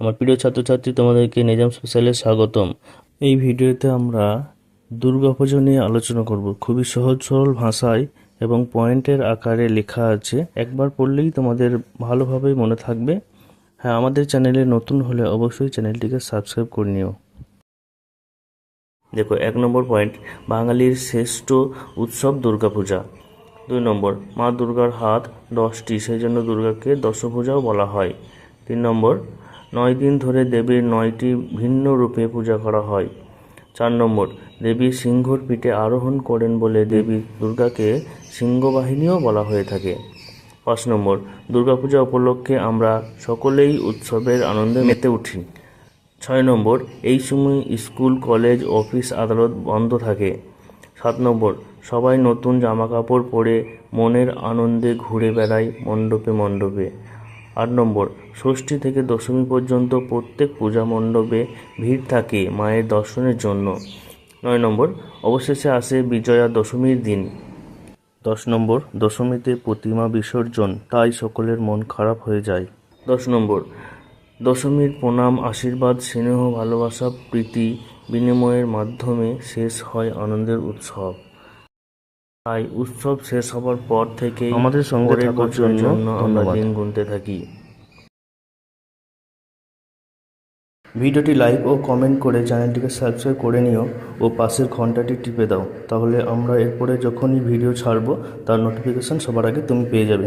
আমার প্রিয় ছাত্রছাত্রী, তোমাদেরকে নিজাম স্পেশালে স্বাগতম। এই ভিডিওতে আমরা দুর্গাপুজো নিয়ে আলোচনা করব। খুবই সহজ, সরল ভাষায় এবং পয়েন্টের আকারে লেখা আছে। একবার পড়লেই তোমাদের ভালোভাবেই মনে থাকবে। হ্যাঁ আমাদের চ্যানেলে নতুন হলে অবশ্যই চ্যানেলটিকে সাবস্ক্রাইব করে নিও। দেখো, এক নম্বর পয়েন্ট, বাঙালির শ্রেষ্ঠ উৎসব দুর্গাপূজা দুই নম্বর, মা দুর্গার হাত দশটি, সেই জন্য দুর্গাকে দশভূজাও বলা হয়। তিন নম্বর নয় দিন ধরে দেবীর নয়টি ভিন্ন রূপে পূজা করা হয়। চার নম্বর, দেবী সিংহর পিঠে আরোহণ করেন বলে দেবী দুর্গাকে সিংহবাহিনীও বলা হয়ে থাকে। পাঁচ নম্বর, দুর্গাপূজা উপলক্ষে আমরা সকলেই উৎসবের আনন্দে মেতে উঠি। ছয় নম্বর, এই সময় স্কুল, কলেজ, অফিস, আদালত বন্ধ থাকে। সাত নম্বর, সবাই নতুন জামা কাপড় পরে মনের আনন্দে ঘুরে বেড়ায় মণ্ডপে মণ্ডপে। আট নম্বর, ষষ্ঠী থেকে দশমী পর্যন্ত প্রত্যেক পূজা মণ্ডপে ভিড় থাকে মায়ের দর্শনের জন্য। নয় নম্বর, অবশেষে আসে বিজয়া দশমীর দিন। দশ নম্বর, দশমীতে প্রতিমা বিসর্জন, তাই সকলের মন খারাপ হয়ে যায়। দশ নম্বর, দশমীর প্রণাম, আশীর্বাদ, স্নেহ, ভালোবাসা, প্রীতি বিনিময়ের মাধ্যমে শেষ হয় আনন্দের উৎসব। তাই উৎসব শেষ হবার পর থেকে আমাদের সঙ্গে থাকার জন্য আমরা দিন গুনতে থাকি। ভিডিওটি লাইক ও কমেন্ট করে চ্যানেলটিকে সাবস্ক্রাইব করে নিও ও পাশের ঘন্টাটি টিপে দাও। তাহলে আমরা এরপরে যখনই ভিডিও ছাড়বো তার নোটিফিকেশান সবার আগে তুমি পেয়ে যাবে।